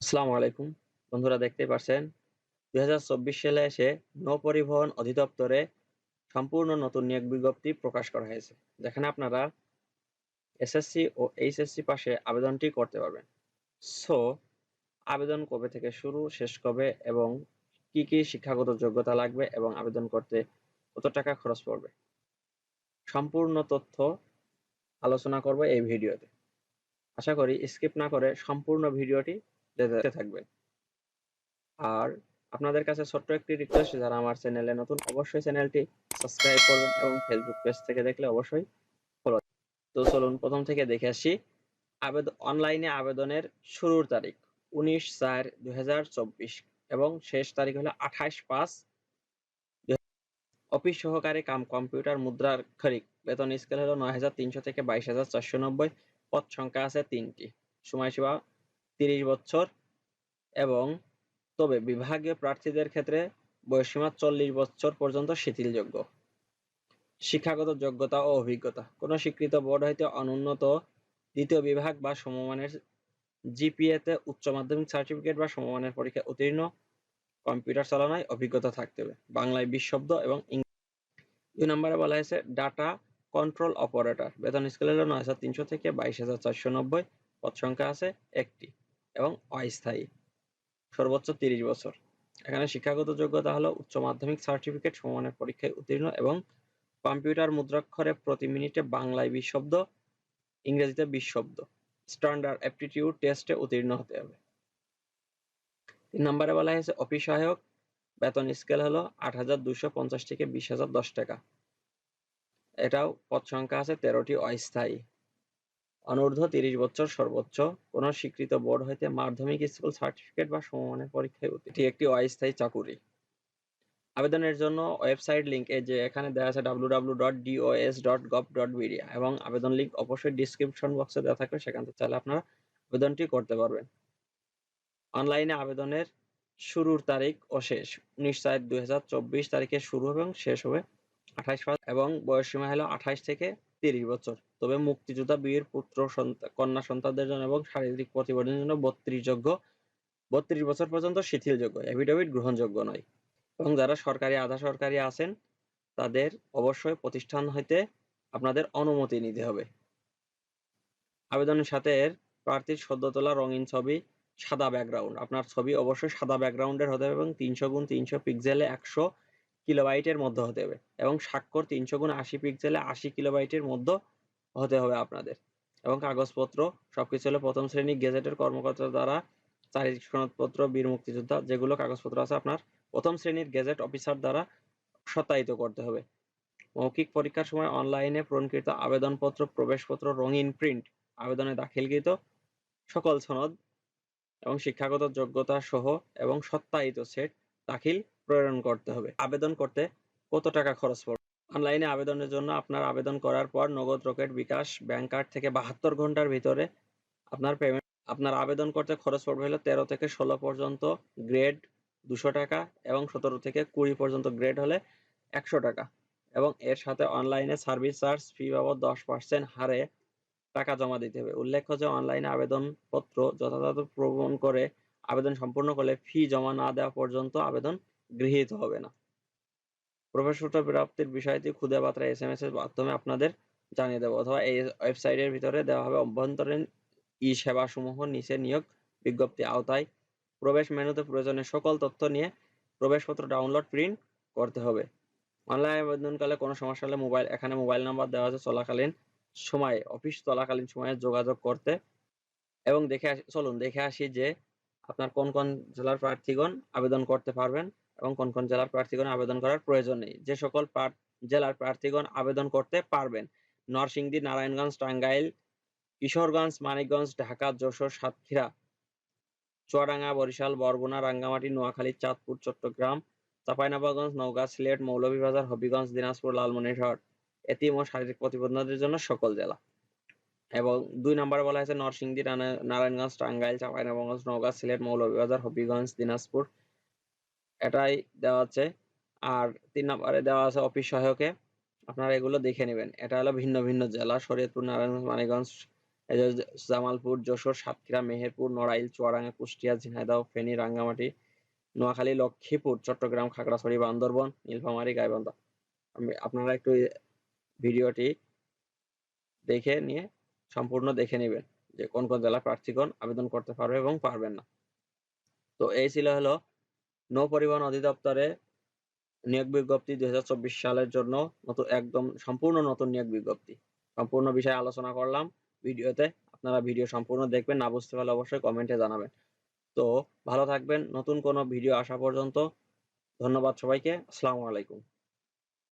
আসসালামু আলাইকুম। বন্ধুরা দেখতে পারছেন, দুই সালে এসে নৌ-পরিবহন অধিদপ্তরে সম্পূর্ণ নতুন নিয়োগ বিজ্ঞপ্তি প্রকাশ করা হয়েছে। যেখানে আপনারা এসএসসি ও এইচএসসি পাশে আবেদনটি করতে পারবেন। সো, আবেদন কবে থেকে শুরু, শেষ কবে, এবং কি কি শিক্ষাগত যোগ্যতা লাগবে এবং আবেদন করতে কত টাকা খরচ পড়বে? সম্পূর্ণ তথ্য আলোচনা করব এই ভিডিওতে। আশা করি স্কিপ না করে সম্পূর্ণ ভিডিওটি দেখতে থাকবেন আর আপনাদের কাছে ছোট্ট একটি রিকোয়েস্ট যারা আমার চ্যানেলে নতুন, অবশ্যই চ্যানেলটি সাবস্ক্রাইব করবেন এবং ফেসবুক পেজ থেকে দেখলে অবশ্যই ফলো তো চলুন, প্রথম থেকে দেখে আসি। আবেদন অনলাইনে আবেদনের শুরুর তারিখ উনিশ চার দুই এবং শেষ তারিখ হলো আঠাশ পাঁচ অফিস সহকারী কাম কম্পিউটার মুদ্রার মুদ্রাক্ষরিক বেতন স্কেল হলো নয় হাজার তিনশো থেকে বাইশ হাজার চারশো নব্বই। পদ সংখ্যা আছে তিনটি। সময়সীমা তিরিশ বছর এবং তবে বিভাগীয় প্রার্থীদের ক্ষেত্রে বয়সীমা চল্লিশ বছর পর্যন্ত শিথিলযোগ্য। শিক্ষাগত যোগ্যতা ও অভিজ্ঞতা। কোনো স্বীকৃত বোর্ড হইতে অনুন্নত দ্বিতীয় বিভাগ বা সমমানের জিপিএতে উচ্চ মাধ্যমিক সার্টিফিকেট বা সমমানের পরীক্ষা উত্তীর্ণ, কম্পিউটার চালানোয় অভিজ্ঞতা থাকতে হবে। বাংলায় বিশ শব্দ এবং দুই নম্বরে বলা হয়েছে, ডাটা কন্ট্রোল অপারেটর। বেতন স্কেল হলো নয় হাজার তিনশো থেকে বাইশ হাজার চারশো নব্বই পদ সংখ্যা আছে একটি। এবং অস্থায়ী। সর্বোচ্চ তিরিশ বছর। এখানে শিক্ষাগত যোগ্যতা হলো উচ্চ মাধ্যমিক সার্টিফিকেট সমমানের পরীক্ষায় উত্তীর্ণ এবং কম্পিউটার মুদ্রাক্ষরে প্রতি মিনিটে বাংলায় বিশ শব্দ, ইংরেজিতে বিশ শব্দ। স্ট্যান্ডার্ড অ্যাপটিটিউড টেস্টে উত্তীর্ণ হতে হবে। তিন নম্বরে বলা হয়েছে অফিস সহায়ক। বেতন স্কেল হলো আট হাজার দুশো পঞ্চাশ থেকে বিশ হাজার দশ টাকা। এটাও পদ সংখ্যা আছে তেরোটি অস্থায়ী। অনূর্ধ্ব তিরিশ বছর সর্বোচ্চ। কোন স্বীকৃত বোর্ড হইতে মাধ্যমিক স্কুল সার্টিফিকেট বা সমমানের পরীক্ষায় এটি একটি অস্থায়ী চাকুরি। আবেদনের জন্য ওয়েবসাইট এই যে এখানে দেওয়া আছে www.dos.gov.bd এবং আবেদন লিঙ্ক অবশ্যই ডিসক্রিপশন বক্সে দেওয়া থাকবে, সেখান থেকে চাইলে আপনারা আবেদনটি করতে পারবেন। অনলাইনে আবেদনের শুরুর তারিখ ও শেষ। উনিশ চার দুই তারিখে শুরু হবে এবং শেষ হবে আঠাশ এবং বয়সসীমা হলো আঠাশ থেকে তিরিশ বছর। তবে মুক্তিযোদ্ধা, বীর, পুত্র কন্যা, সন্তানদের জন্য এবং শারীরিক প্রতিবন্ধীদের জন্য বত্রিশ যোগ্য বত্রিশ বছর পর্যন্ত শিথিলযোগ্য এফিডেভিট গ্রহণযোগ্য নয়। এবং যারা সরকারি, আধা সরকারি আছেন, তাদের অবশ্যই প্রতিষ্ঠান হইতে আপনাদের অনুমতি নিতে হবে। আবেদনের সাথে প্রার্থীর সদ্য তোলা রঙিন ছবি, সাদা ব্যাকগ্রাউন্ড আপনার ছবি অবশ্যই সাদা ব্যাকগ্রাউন্ডের হতে হবে এবং তিনশো গুণ তিনশো পিক্সেলে একশো কিলোবাইটের মধ্যে হতে হবে এবং স্বাক্ষর তিনশো গুণ আশি পিক্সেলে আশি কিলোবাইটের মধ্যে হতে হবে আপনাদের। এবং কাগজপত্র, সবকিছু হলো প্রথম শ্রেণি গেজেটের কর্মকর্তা দ্বারা চারিত্রিক সনদপত্র, বীর মুক্তিযোদ্ধা, যেগুলো কাগজপত্র আছে আপনার প্রথম শ্রেণির গেজেট অফিসার দ্বারা সত্যায়িত করতে হবে। মৌখিক পরীক্ষার সময় অনলাইনে পূরণকৃত আবেদনপত্র, প্রবেশপত্র, রঙিন প্রিন্ট, আবেদনে দাখিলকৃত সকল সনদ এবং শিক্ষাগত যোগ্যতা সহ এবং সত্যায়িত সেট দাখিল, প্রেরণ করতে হবে। আবেদন করতে কত টাকা খরচ পড়বে? অনলাইনে আবেদনের জন্য আপনার আবেদন করার পর নগদ রকেট বিকাশ ব্যাংক কার্ড থেকে বাহাত্তর ঘণ্টার ভিতরে আপনার পেমেন্ট আপনার আবেদন করতে খরচ পড়বে হলো তেরো থেকে ষোলো পর্যন্ত গ্রেড দুশো টাকা এবং সতেরো থেকে কুড়ি পর্যন্ত গ্রেড হলে একশো টাকা। এবং এর সাথে অনলাইনে সার্ভিস চার্জ ফি বাবদ দশ পার্সেন্ট হারে টাকা জমা দিতে হবে। উল্লেখ্য যে অনলাইনে আবেদনপত্র যথাযথ প্রবণ করে আবেদন সম্পূর্ণ করলে ফি জমা না দেওয়া পর্যন্ত আবেদন গৃহীত হবে না। প্রবেশপত্র প্রাপ্তির বিষয়টি খুদে বার্তা এস এম এস এর মাধ্যমে আপনাদের জানিয়ে দেবো অথবা এই ওয়েবসাইটের ভিতরে দেওয়া হবে। অভ্যন্তরীণ ই সেবা সমূহ নিচে নিয়োগ বিজ্ঞপ্তি আওতায় প্রবেশ মেনুতে প্রয়োজনীয় সকল তথ্য নিয়ে প্রবেশপত্র ডাউনলোড প্রিন্ট করতে হবে। অনলাইন আবেদনকালে কোনো সমস্যা হলে মোবাইল, এখানে মোবাইল নাম্বার দেওয়া আছে চলাকালীন সময়ে, অফিস চলাকালীন সময়ে যোগাযোগ করতে। এবং দেখে আসি, চলুন দেখে আসি যে আপনার কোন কোন জেলার প্রার্থীগণ আবেদন করতে পারবেন। এবং কোন কোন জেলার প্রার্থীগণ আবেদন করার প্রয়োজন নেই। যে সকল জেলার প্রার্থীগণ আবেদন করতে পারবেন। নরসিংদী, নারায়ণগঞ্জ, টাঙ্গাইল, কিশোরগঞ্জ, মানিকগঞ্জ, ঢাকা, যশোর, সাতক্ষীরা, চুয়াডাঙ্গা, বরিশাল, বরগুনা, রাঙ্গামাটি, নোয়াখালী, চাঁদপুর, চট্টগ্রাম, চাঁপাইনবাবগঞ্জ, নওগাঁ, সিলেট, মৌলভীবাজার, হবিগঞ্জ, দিনাজপুর, লালমনিরহাট, এতিম ও শারীরিক প্রতিবন্ধীদের জন্য সকল জেলা। এবং দুই নম্বরে বলা হয়েছে, নরসিংদী নারায়ণগঞ্জ, টাঙ্গাইল, চাঁপাইনবাবগঞ্জ, নওগাঁ, সিলেট, মৌলভীবাজার, হবিগঞ্জ, দিনাজপুর এটাই দেওয়া আছে। আর তিন নম্বরে দেওয়া আছে অফিস সহায়কে। আপনারা এগুলো দেখে নেবেন। এটা হলো ভিন্ন ভিন্ন জেলা। শরীয়তপুর, নারায়ণগঞ্জ, মানিকগঞ্জ জামালপুর, যশোর, সাতক্ষীরা, মেহেরপুর, নড়াইল, চুয়াডাঙ্গা, কুষ্টিয়া, ঝিনাইদহ, ফেনী, রাঙ্গামাটি, নোয়াখালী, লক্ষ্মীপুর, চট্টগ্রাম, খাগড়াছড়ি, বান্দরবন, নীলফামারী, গাইবান্ধা। আমি আপনারা একটু ভিডিওটি দেখে নিয়ে সম্পূর্ণ দেখে নেবেন যে কোন কোন জেলা প্রার্থীগণ আবেদন করতে পারবে এবং পারবেন না। তো এই ছিল হলো নৌ পরিবহন অধিদপ্তরে নিয়োগ বিজ্ঞপ্তি দুই হাজার চব্বিশ সালের জন্য নতুন, একদম সম্পূর্ণ নতুন নিয়োগ বিজ্ঞপ্তি। সম্পূর্ণ বিষয়ে আলোচনা করলাম ভিডিওতে। আপনারা ভিডিও সম্পূর্ণ দেখবেন, না বুঝতে পারলে অবশ্যই কমেন্টে জানাবেন। তো ভালো থাকবেন, নতুন কোনো ভিডিও আসা পর্যন্ত। ধন্যবাদ সবাইকে, আসসালামু আলাইকুম।